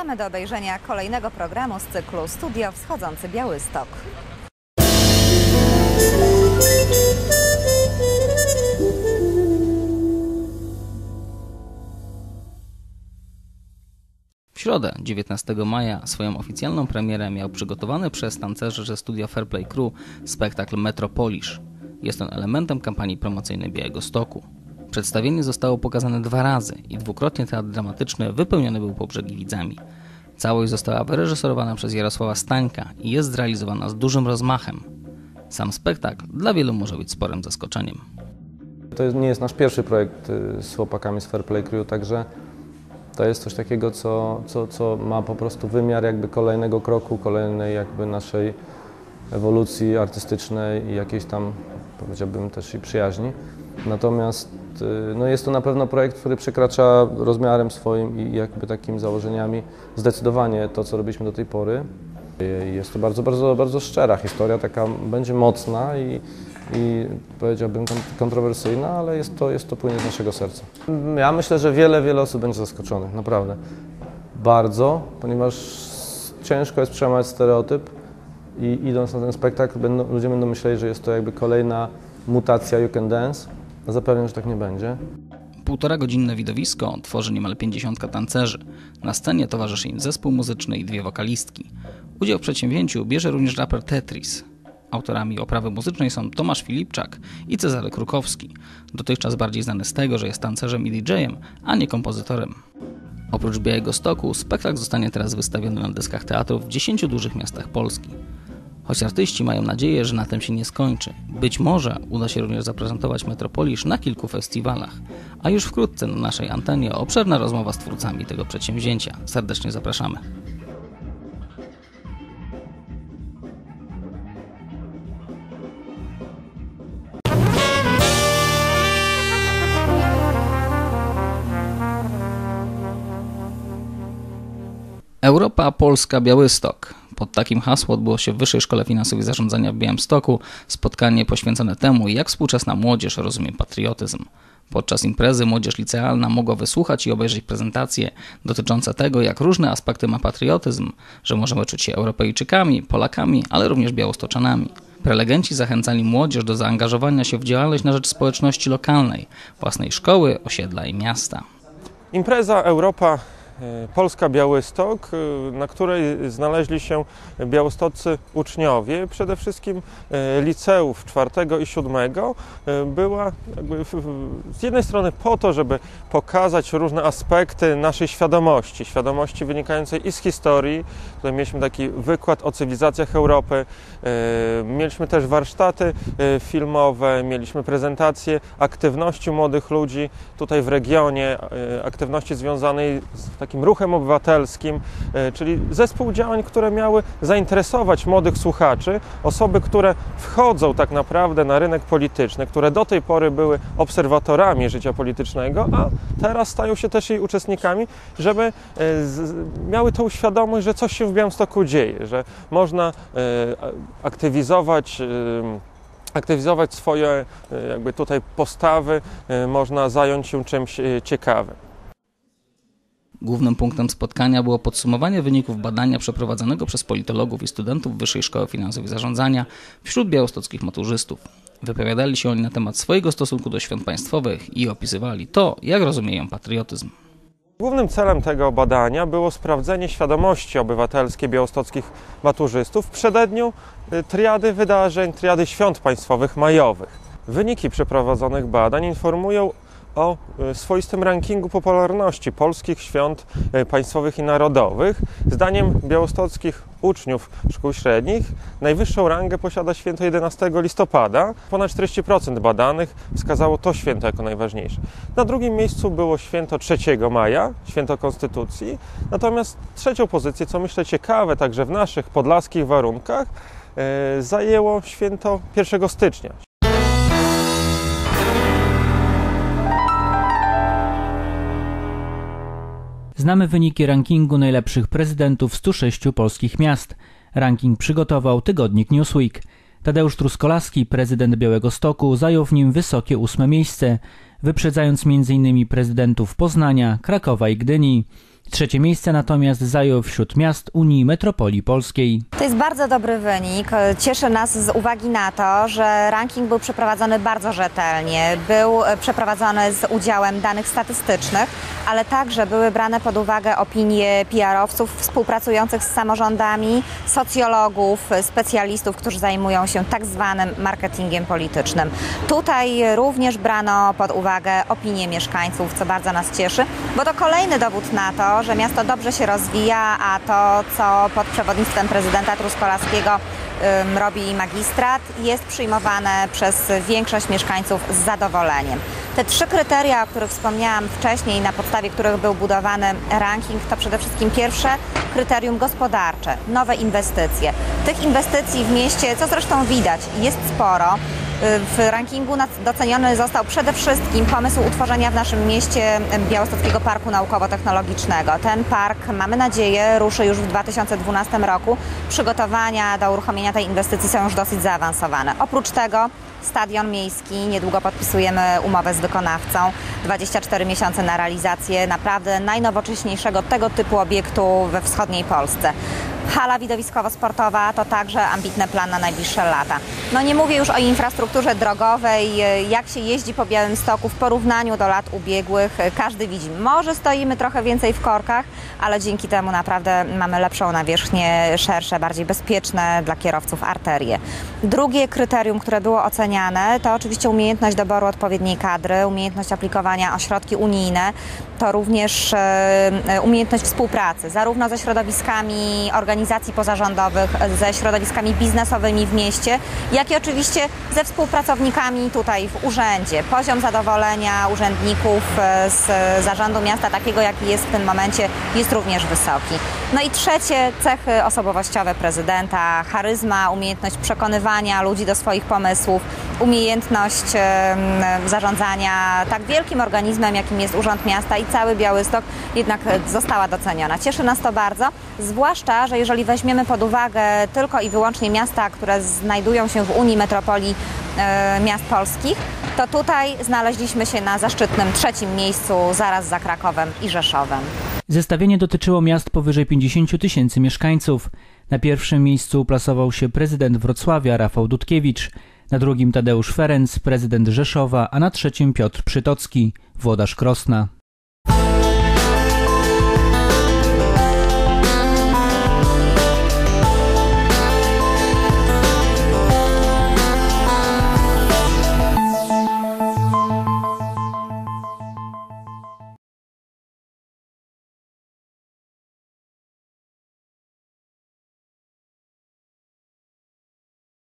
Zapraszamy do obejrzenia kolejnego programu z cyklu Studio Wschodzący Białystok. W środę, 19 maja, swoją oficjalną premierę miał przygotowany przez tancerzy ze studia Fairplay Crew spektakl Metropolisz. Jest on elementem kampanii promocyjnej Białego Stoku. Przedstawienie zostało pokazane dwa razy i dwukrotnie teatr dramatyczny wypełniony był po brzegi widzami. Całość została wyreżyserowana przez Jarosława Stańka i jest zrealizowana z dużym rozmachem. Sam spektakl dla wielu może być sporym zaskoczeniem. To nie jest nasz pierwszy projekt y, z chłopakami z Fairplay Crew, także to jest coś takiego, co, co, co ma po prostu wymiar jakby kolejnego kroku, kolejnej jakby naszej ewolucji artystycznej i jakiejś tam, powiedziałbym też i przyjaźni. Natomiast no jest to na pewno projekt, który przekracza rozmiarem swoim i jakby takimi założeniami zdecydowanie to, co robiliśmy do tej pory. I Jest to bardzo, bardzo, bardzo szczera historia, taka będzie mocna i, i powiedziałbym kon- kontrowersyjna, ale jest to, jest to płynie z naszego serca. Ja myślę, że wiele, wiele osób będzie zaskoczonych, naprawdę. Bardzo, ponieważ ciężko jest przełamać stereotyp i idąc na ten spektakl będą, ludzie będą myśleli, że jest to jakby kolejna mutacja You Can Dance. Zapewniam, że tak nie będzie. Półtora godzinne widowisko tworzy niemal 50 tancerzy. Na scenie towarzyszy im zespół muzyczny i dwie wokalistki. Udział w przedsięwzięciu bierze również raper Tetris. Autorami oprawy muzycznej są Tomasz Filipczak i Cezary Krukowski, dotychczas bardziej znany z tego, że jest tancerzem i DJ-em, a nie kompozytorem. Oprócz Białego Stoku, spektakl zostanie teraz wystawiony na deskach teatrów w 10 dużych miastach Polski. Choć artyści mają nadzieję, że na tym się nie skończy. Być może uda się również zaprezentować Metropolisz na kilku festiwalach. A już wkrótce na naszej antenie obszerna rozmowa z twórcami tego przedsięwzięcia. Serdecznie zapraszamy. Europa, Polska, Białystok. Pod takim hasło odbyło się w Wyższej Szkole Finansowej Zarządzania w Białymstoku spotkanie poświęcone temu, jak współczesna młodzież rozumie patriotyzm. Podczas imprezy młodzież licealna mogła wysłuchać i obejrzeć prezentacje dotyczące tego, jak różne aspekty ma patriotyzm, że możemy czuć się Europejczykami, Polakami, ale również Białostoczanami. Prelegenci zachęcali młodzież do zaangażowania się w działalność na rzecz społeczności lokalnej, własnej szkoły, osiedla i miasta. Impreza Europa Polska Białystok, e, na której znaleźli się białostoccy uczniowie, przede wszystkim e, liceów czwartego i siódmego, e, była z jednej strony po to, żeby pokazać różne aspekty naszej świadomości, świadomości wynikającej i z historii. Tutaj mieliśmy taki wykład o cywilizacjach Europy, e, mieliśmy też warsztaty e, filmowe, mieliśmy prezentację aktywności młodych ludzi tutaj w regionie, e, aktywności związanej z takim ruchem obywatelskim, e, czyli zespół działań, które miały zainteresować młodych słuchaczy, osoby, które wchodzą tak naprawdę na rynek polityczny, które do tej pory były obserwatorami życia politycznego, a teraz stają się też jej uczestnikami, żeby e, miały tą świadomość, że coś się w Białymstoku dzieje, że można e, aktywizować aktywizować swoje jakby tutaj postawy, można zająć się czymś ciekawym. Głównym punktem spotkania było podsumowanie wyników badania przeprowadzonego przez politologów i studentów Wyższej Szkoły Finansowej Zarządzania wśród białostockich maturzystów. Wypowiadali się oni na temat swojego stosunku do świąt państwowych i opisywali to, jak rozumieją patriotyzm. Głównym celem tego badania było sprawdzenie świadomości obywatelskiej białostockich maturzystów w przededniu y, triady wydarzeń, triady świąt państwowych majowych. Wyniki przeprowadzonych badań informują o y, swoistym rankingu popularności polskich świąt y, państwowych i narodowych. Zdaniem białostockich uczniów szkół średnich najwyższą rangę posiada święto 11 listopada. Ponad 40% badanych wskazało to święto jako najważniejsze. Na drugim miejscu było święto 3 maja, święto Konstytucji. Natomiast trzecią pozycję, co myślę ciekawe także w naszych podlaskich warunkach, e, zajęło święto 1 stycznia. Znamy wyniki rankingu najlepszych prezydentów 106 polskich miast. Ranking przygotował tygodnik Newsweek. Tadeusz Truskolaski, prezydent Białego Stoku, zajął w nim wysokie ósme miejsce, wyprzedzając m.in. prezydentów Poznania, Krakowa i Gdyni. Trzecie miejsce natomiast zajął wśród miast Unii Metropolii Polskiej. To jest bardzo dobry wynik. Cieszy nas z uwagi na to, że ranking był przeprowadzony bardzo rzetelnie. Był przeprowadzony z udziałem danych statystycznych, ale także były brane pod uwagę opinie PR-owców współpracujących z samorządami, socjologów, specjalistów, którzy zajmują się tak zwanym marketingiem politycznym. Tutaj również brano pod uwagę opinie mieszkańców, co bardzo nas cieszy, bo to kolejny dowód na to, że miasto dobrze się rozwija, a to, co pod przewodnictwem prezydenta Truskolaskiego robi magistrat, jest przyjmowane przez większość mieszkańców z zadowoleniem. Te trzy kryteria, o których wspomniałam wcześniej, na podstawie których był budowany ranking, to przede wszystkim pierwsze kryterium gospodarcze, nowe inwestycje. Tych inwestycji w mieście, co zresztą widać, jest sporo. W rankingu doceniony został przede wszystkim pomysł utworzenia w naszym mieście Białostockiego Parku Naukowo-Technologicznego. Ten park, mamy nadzieję, ruszy już w 2012 roku. Przygotowania do uruchomienia tej inwestycji są już dosyć zaawansowane. Oprócz tego Stadion Miejski, niedługo podpisujemy umowę z wykonawcą. 24 miesiące na realizację naprawdę najnowocześniejszego tego typu obiektu we wschodniej Polsce. Hala widowiskowo-sportowa to także ambitny plan na najbliższe lata. No nie mówię już o infrastrukturze drogowej, jak się jeździ po Białymstoku w porównaniu do lat ubiegłych. Każdy widzi, może stoimy trochę więcej w korkach, ale dzięki temu naprawdę mamy lepszą nawierzchnię, szersze, bardziej bezpieczne dla kierowców arterie. Drugie kryterium, które było oceniane, to oczywiście umiejętność doboru odpowiedniej kadry, umiejętność aplikowania o środki unijne, to również umiejętność współpracy, zarówno ze środowiskami organizacji pozarządowych, ze środowiskami biznesowymi w mieście, jak i oczywiście ze współpracownikami tutaj w urzędzie. Poziom zadowolenia urzędników z zarządu miasta, takiego jaki jest w tym momencie, jest również wysoki. No i trzecie, cechy osobowościowe prezydenta, charyzma, umiejętność przekonywania ludzi do swoich pomysłów, umiejętność zarządzania tak wielkim organizmem, jakim jest Urząd Miasta i cały Białystok jednak została doceniona. Cieszy nas to bardzo, zwłaszcza, że jeżeli weźmiemy pod uwagę tylko i wyłącznie miasta, które znajdują się w Unii Metropolii e, Miast Polskich, to tutaj znaleźliśmy się na zaszczytnym trzecim miejscu zaraz za Krakowem i Rzeszowem. Zestawienie dotyczyło miast powyżej 50 tysięcy mieszkańców. Na pierwszym miejscu plasował się prezydent Wrocławia Rafał Dudkiewicz, na drugim Tadeusz Ferenc, prezydent Rzeszowa, a na trzecim Piotr Przytocki, włodarz Krosna.